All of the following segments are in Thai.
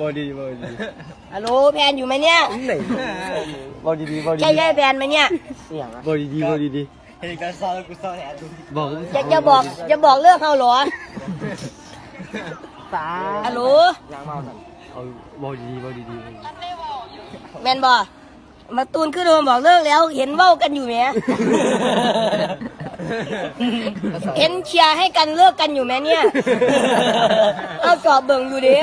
บอดีบอดีฮัลโหลแพนอยู่ไหมเนี่ย ไหนบอดีดีบอดีใช่ใช่แพนไหมเนี่ยบอดีดีบอดีดีเฮ้ยก็ซ้อนกูซ้อนแอบดูบอกจะจะบอกจะบอกเลิกเขาเหรอฮัลโหลเอาบอดีดีบอดีดีแมนบอมาตูนขึ้นมาบอกเลิกแล้ว เห็นเว้ากันอยู่ไหม เห็นเชียร์ให้กันเลิกกันอยู่ไหมเนี่ย เอาจอบเบิ่งอยู่ดิ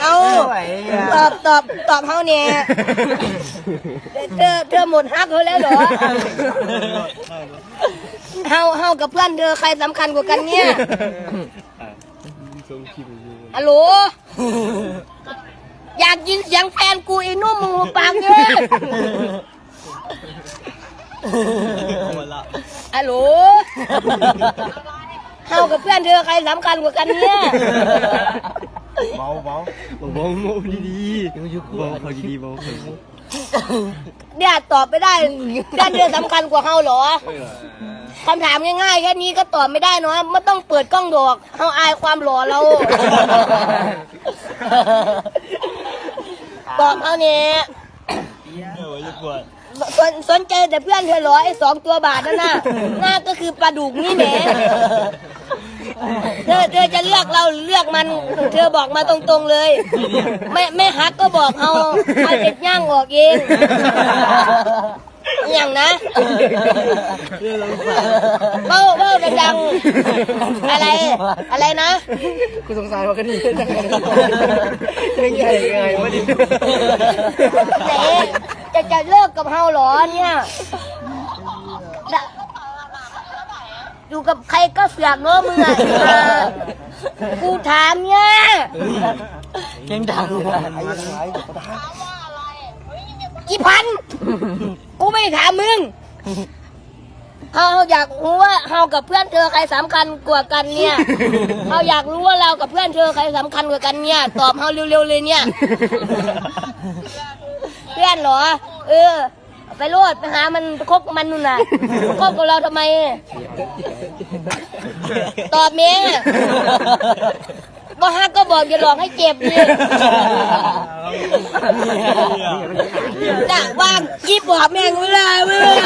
เอาตอบตอบตอบเขาเนี่ยเธอเธอหมดฮักเขาแล้วเหรอเฮาเฮากับเพื่อนเธอใครสำคัญกว่ากันเนี่ยส่งคลิปอยู่ฮัลโหล อยากยินเสียงแฟนกูอี หมดละฮัลโหลเฮากับเพื่อนเธอใครสำคัญกว่ากันเนี่ยเบาเบาบอกบอกบอกดีดีบอกเขาดีดีบอกเขาเนี่ยตอบไม่ได้เพื่อนเธอสำคัญกว่าเฮาเหรอคำถามง่ายๆแค่นี้ก็ตอบไม่ได้เนาะไม่ต้องเปิดกล้องดอกเฮาอายความหล่อเราตอบเฮาเนี่ ยเออจะปวดสนสนใจแต่เพื่อนเธอเหรอไอ้สองตัวบาทนั่นน่ะหน้าก็คือปลาดุกนี่แหมเธอเธอจะเลือกเราหรือเลือกมัน เธอบอกมาตรงๆเลย ไม่ไม่ฮักก็บอกเอาเอาเจ็ดย่างออกเองอหย่างนะเบ้าเบ้าดังๆอะไร อะไรนะกูสงสารว่ากันนี่ยังไงยังไงยังไงวะดิไหน จะจะเลิกกับเฮาเหรอเนี่ยน่ะอยู่กับใครก็เสือกเนอะมึงอะอ่ากูถามเนี่ยยังดังอะกี่พัน กูไม่ถามมึงเฮาอยากรู้ว่าเฮากับเพื่อนเธอใครสำคัญกว่ากันเนี่ยเฮาอยากรู้ว่าเรากับเพื่อนเธอใครสำคัญกว่ากันเนี่ย ตอบเฮาเร็วๆเลยเนี่ย เพื่อนเหรอ เออ ไปโลดไปหามันไปคบกับมันนู่นน่ะคบกับเราทำไม ตอบเมียบ่ฮักก็บอกอย่าหลอกให้เจ็บดิน่ะว่างยิบบอกแม่งเวลาเว้ย